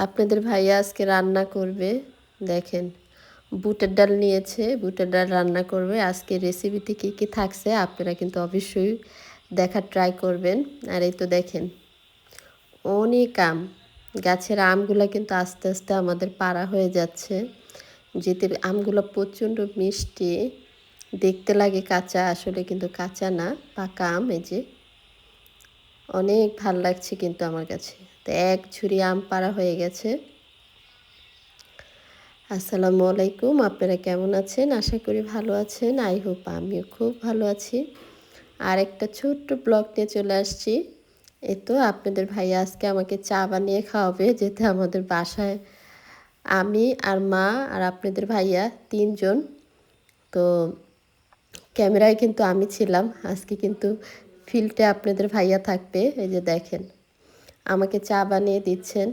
আপনাদের ভাইয়া আজকে রান্না করবে, দেখেন। বুটের ডাল নিয়েছে, বুটের ডাল রান্না করবে। আজকে রেসিপিতে কী কী থাকছে আপনারা কিন্তু অবশ্যই দেখার ট্রাই করবেন। আর এই তো দেখেন, অনেক আম। গাছের আমগুলো কিন্তু আস্তে আস্তে আমাদের পাড়া হয়ে যাচ্ছে। যেতে আমগুলো প্রচণ্ড মিষ্টি, দেখতে লাগে কাঁচা, আসলে কিন্তু কাঁচা না, পাকা আম এই যে। অনেক ভালো লাগছে কিন্তু আমার কাছে। তো এক ঝুড়ি আম পাড়া হয়ে গেছে। আসসালামু আলাইকুম, আপনারা কেমন আছেন? আশা করি ভালো আছেন। আই হোপ আমিও খুব ভালো আছি। আর একটা ছোট্ট ব্লগ নিয়ে চলে আসছি। এই তো আপনাদের ভাইয়া আজকে আমাকে চা বানিয়ে খাওয়াবে যেতে আমাদের বাসায় আমি আর মা আর আপনাদের ভাইয়া তিনজন। তো ক্যামেরায় কিন্তু আমি ছিলাম, আজকে কিন্তু ফিল্ডে আপনাদের ভাইয়া থাকবে, এই যে দেখেন। আমাকে চা বানিয়ে দিচ্ছেন।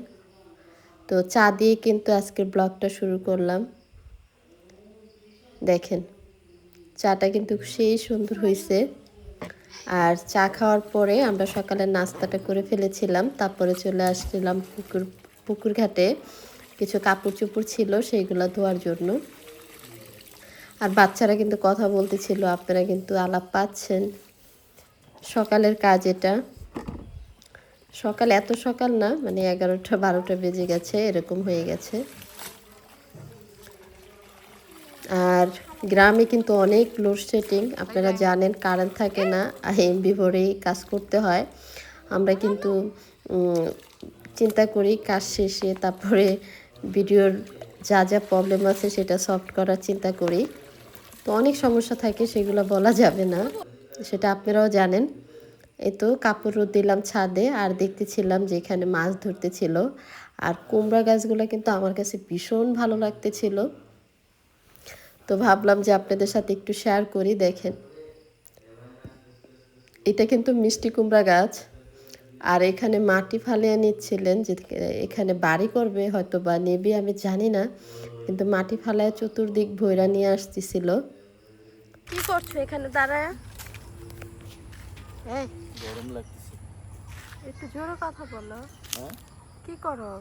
তো চা দিয়ে কিন্তু আজকের ব্লগটা শুরু করলাম। দেখেন, চাটা কিন্তু সেই সুন্দর হয়েছে আর চা খাওয়ার পরে আমরা সকালে নাস্তাটা করে ফেলেছিলাম, তারপরে চলে আসছিলাম পুকুর পুকুর ঘাটে। কিছু কাপড় চোপড় ছিল, সেইগুলো ধোয়ার জন্য। আর বাচ্চারা কিন্তু কথা বলতেছিল, আপনারা কিন্তু আলাপ পাচ্ছেন। সকালের কাজ এটা। সকাল এত সকাল না মানে এগারোটা বারোটা বেজে গেছে এরকম হয়ে গেছে। আর গ্রামে কিন্তু অনেক লোডশেডিং আপনারা জানেন কারেন্ট থাকে না এমবি ভরেই কাজ করতে হয়। আমরা কিন্তু চিন্তা করি কাজ শেষে তারপরে ভিডিওর যা যা প্রবলেম আছে সেটা সলভ করার চিন্তা করি। তো অনেক সমস্যা থাকে সেগুলো বলা যাবে না। সেটা আপনারাও জানেন। এই তো কাপড় রোদ দিলাম ছাদে আর দেখতেছিলাম যে এখানে মাছ ধরতেছিল। আর কুমড়া গাছগুলো কিন্তু আমার কাছে ভীষণ ভালো লাগতেছিল। তো ভাবলাম যে আপনাদের সাথে একটু শেয়ার করি দেখেন। এটা কিন্তু মিষ্টি কুমড়া গাছ। আর এখানে মাটি ফালিয়ে নিচ্ছিলেন যে এখানে বাড়ি করবে হয়তো বা নেবে আমি জানি না। কিন্তু মাটি ফালায় চতুর্দিক ভৈরা নিয়ে আসতেছিল। কি করছ এখানে দাঁড়ায়? এই গরম লাগতেছে। একটু জোরে কথা বলো। হ্যাঁ? কি করো?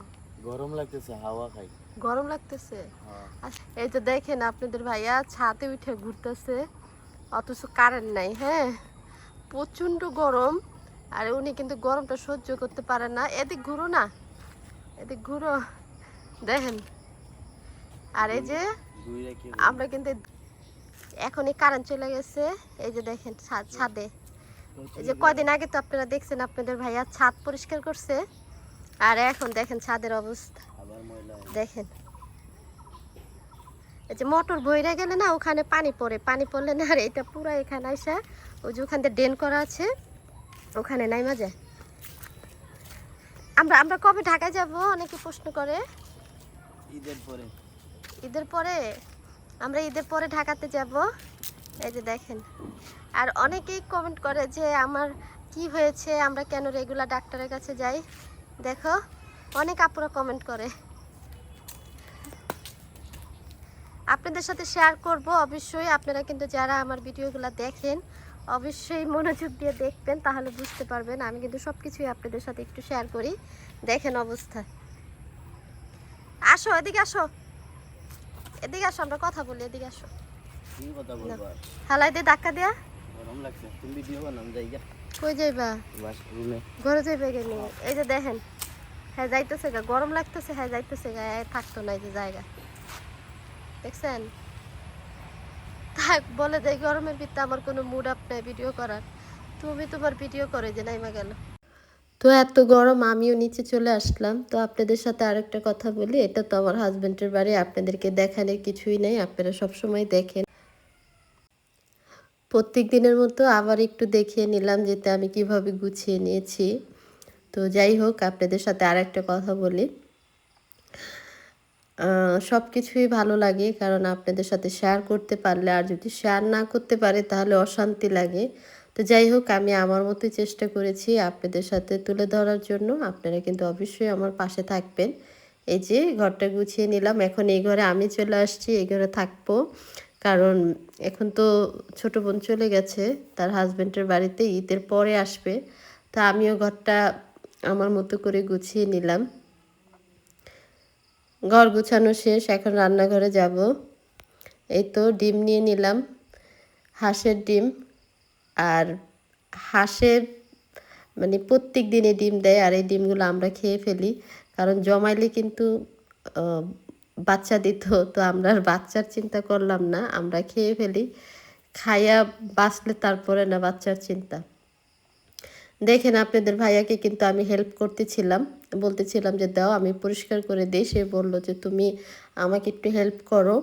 গরম লাগতেছে হাওয়া খাই। গরম লাগতেছে? হ্যাঁ। আচ্ছা, এই তো দেখেন আপনাদের ভাইয়া ছাদে উঠে ঘুরতেছে অথচ কারেন্ট নাই হ্যাঁ? প্রচণ্ড গরম আর উনি কিন্তু গরমটা সহ্য করতে পারে না। এদিক ঘুরো না এদিক ঘুরো। দেখেন আর এই যে আমরা কিন্তু এখনই কারেন্ট চলে গেছে এই যে দেখেন ছাদে এই যে কয়দিন আগে তো আপনারা দেখছেন আপনাদের ভাইয়া ছাদ পরিষ্কার করছে। আর এখন দেখেন ছাদের অবস্থা। দেখেন। এই যে মোটর বইরা গেলে না ওখানে পানি পড়ে। পানি পড়লে না আর এটা পুরো এখানে আসা ওই যে ওখান ড্রেন করা আছে ওখানে নাইমা যায়। আমরা আমরা কবে ঢাকায় যাব? অনেকে প্রশ্ন করে। ঈদের পরে। ঈদের পরে? আমরা ঈদের পরে ঢাকাতে যাব। এই যে দেখেন। আর অনেকেই কমেন্ট করে যে আমার কি হয়েছে, আমরা কেন রেগুলার ডাক্তারের কাছে যাই? দেখো, অনেক আপুরা কমেন্ট করে। আপনাদের সাথে শেয়ার করব, অবশ্যই আপনারা কিন্তু যারা আমার ভিডিওগুলো দেখেন, অবশ্যই মনোযোগ দিয়ে দেখবেন, তাহলে বুঝতে পারবেন। আমি কিন্তু সব কিছুই আপনাদের সাথে একটু শেয়ার করি। দেখেন অবস্থা। আসো, এদিকে আসো। এদিকে আসো, আমরা কথা বলি, এদিকে আসো। কি কথা বলবা? হালাই ধাক্কা দেয়া। গরম লাগছে তুমি ভিডিও বানাম জায়গা কই যাইবা? বাস রুমে ঘরে যাইবে গেলে এই যে দেখেন হ্যাঁ যাইতেছে গা গরম লাগতেছে হ্যাঁ যাইতেছে গা থাকতো না এই যে জায়গা। দেখছেন? থাক বলে যে গরমের ভিতরে আমার কোনো মুড আপ নাই ভিডিও করার। তুমি তোমার ভিডিও করে যে নাইমা গেল। তো এত গরম আমিও নিচে চলে আসলাম। তো আপনাদের সাথে আরেকটা কথা বলি এটা তো আমার হাজবেন্ডের বাড়ি আপনাদেরকে দেখানোর কিছুই নেই আপনারা সবসময় দেখেন। প্রত্যেক দিনের মতো আবার একটু দেখিয়ে নিলাম যেতে আমি কীভাবে গুছিয়ে নিয়েছি। তো যাই হোক, আপনাদের সাথে আর একটা কথা বলি। সব কিছুই ভালো লাগে, কারণ আপনাদের সাথে শেয়ার করতে পারলে আর যদি শেয়ার না করতে পারে তাহলে অশান্তি লাগে। তো যাই হোক, আমি আমার মতোই চেষ্টা করেছি আপনাদের সাথে তুলে ধরার জন্য। আপনারা কিন্তু অবশ্যই আমার পাশে থাকবেন। এই যে ঘরটা গুছিয়ে নিলাম, এখন এই ঘরে আমি চলে আসছি, এই ঘরে থাকব। কারণ এখন তো ছোট বোন চলে গেছে, তার হাজবেন্ডের বাড়িতে ঈদের পরে আসবে। তা আমিও ঘরটা আমার মতো করে গুছিয়ে নিলাম। ঘর গুছানো শেষ, এখন রান্নাঘরে যাব। এই তো ডিম নিয়ে নিলাম, হাঁসের ডিম। আর হাঁসের মানে প্রত্যেক দিনে ডিম দেয়, আর এই ডিমগুলো আমরা খেয়ে ফেলি। কারণ জমাইলে কিন্তু বাচ্চা দিত, তো আমরা আর বাচ্চার চিন্তা করলাম না, আমরা খেয়ে ফেলি। খাইয়া বাঁচলে তারপরে না বাচ্চার চিন্তা। দেখেন আপনাদের ভাইয়াকে কিন্তু আমি হেল্প করতেছিলাম। বলতেছিলাম যে, দাও, আমি পরিষ্কার করে দিই। সে বলল যে, তুমি আমাকে একটু হেল্প করো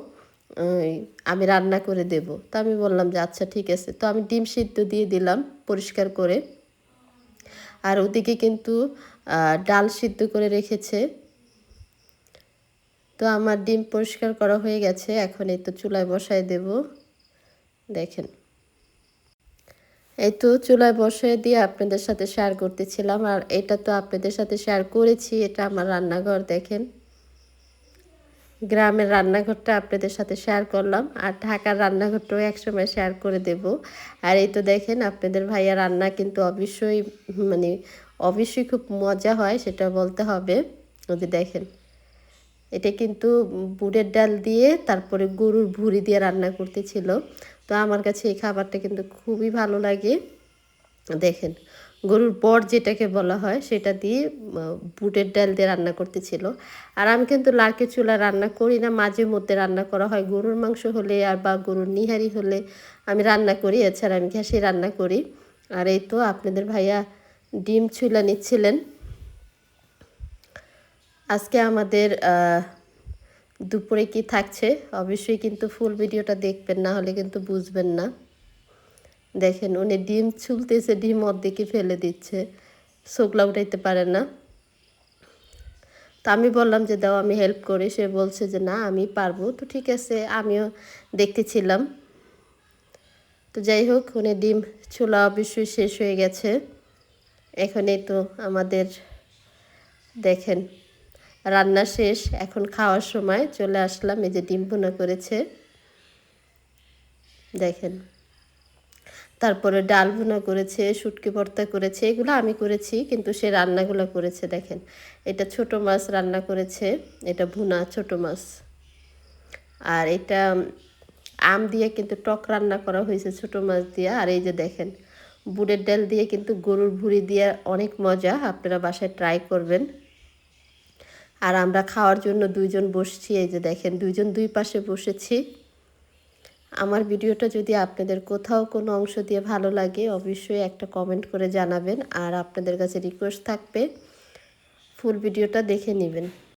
আমি রান্না করে দেব। তো আমি বললাম যে আচ্ছা ঠিক আছে। তো আমি ডিম সিদ্ধ দিয়ে দিলাম পরিষ্কার করে। আর ওদিকে কিন্তু ডাল সিদ্ধ করে রেখেছে। তো আমার ডিম পরিষ্কার করা হয়ে গেছে, এখন এই তো চুলায় বসায় দেব। দেখেন। এই তো চুলায় বসে দিয়ে আপনাদের সাথে শেয়ার করতেছিলাম, আর এটা তো আপনাদের সাথে শেয়ার করেছি, এটা আমার রান্নাঘর, দেখেন। গ্রামের রান্নাঘরটা আপনাদের সাথে শেয়ার করলাম, আর ঢাকার রান্নাঘরটাও একসময় শেয়ার করে দেব। আর এই তো দেখেন, আপনাদের ভাইয়া রান্না কিন্তু অবশ্যই মানে অবশ্যই খুব মজা হয়, সেটা বলতে হবে। যদি দেখেন। এটা কিন্তু বুটের ডাল দিয়ে তারপরে গরুর ভুড়ি দিয়ে রান্না করতেছিল। তো আমার কাছে এই খাবারটা কিন্তু খুবই ভালো লাগে। দেখেন, গরুর বর যেটাকে বলা হয় সেটা দিয়ে বুটের ডাল দিয়ে রান্না করতেছিল। আর আমি কিন্তু লার্কের চুলা রান্না করি না, মাঝে মধ্যে রান্না করা হয়। গরুর মাংস হলে আর বা গরুর নিহারি হলে আমি রান্না করি, এছাড়া আমি ঘ্যাসে রান্না করি। আর এই তো আপনাদের ভাইয়া ডিম চুলা নিচ্ছিলেন। আজকে আমাদের দুপুরে কি থাকছে? অবশ্যই কিন্তু ফুল ভিডিওটা দেখবেন, না হলে কিন্তু বুঝবেন না। দেখেন, উনি ডিম ছুলতেছে, ডিম অর্ধেকে ফেলে দিচ্ছে। শোকলা উঠাইতে পারে না। তো আমি বললাম যে, দাও, আমি হেল্প করি। সে বলছে যে, না, আমি পারব। তো ঠিক আছে, আমিও দেখতেছিলাম। তো যাই হোক, উনি ডিম ছোলা অবশ্যই শেষ হয়ে গেছে। এখনই তো আমাদের, দেখেন রান্না শেষ, এখন খাওয়ার সময় চলে আসলাম, এই যে ডিম ভুনা করেছে। দেখেন, তারপরে ডাল ভুনা করেছে, শুটকি ভর্তা করেছে, এগুলো আমি করেছি, কিন্তু সে রান্নাগুলো করেছে, দেখেন। এটা ছোট মাছ রান্না করেছে, এটা ভুনা ছোট মাছ। আর এটা আম দিয়ে কিন্তু টক রান্না করা হয়েছে ছোট মাছ দিয়ে। আর এই যে দেখেন বুটের ডাল দিয়ে কিন্তু গরুর ভুড়ি দিয়ে অনেক মজা, আপনারা বাসায় ট্রাই করবেন। আর আমরা খাওয়ার জন্য দুইজন বসছি, এই যে দেখেন দুইজন দুই পাশে বসেছি। আমার ভিডিওটা যদি আপনাদের কোথাও কোনো অংশ দিয়ে ভালো লাগে, অবশ্যই একটা কমেন্ট করে জানাবেন। আর আপনাদের কাছে রিকোয়েস্ট থাকবে ফুল ভিডিওটা দেখে নেবেন।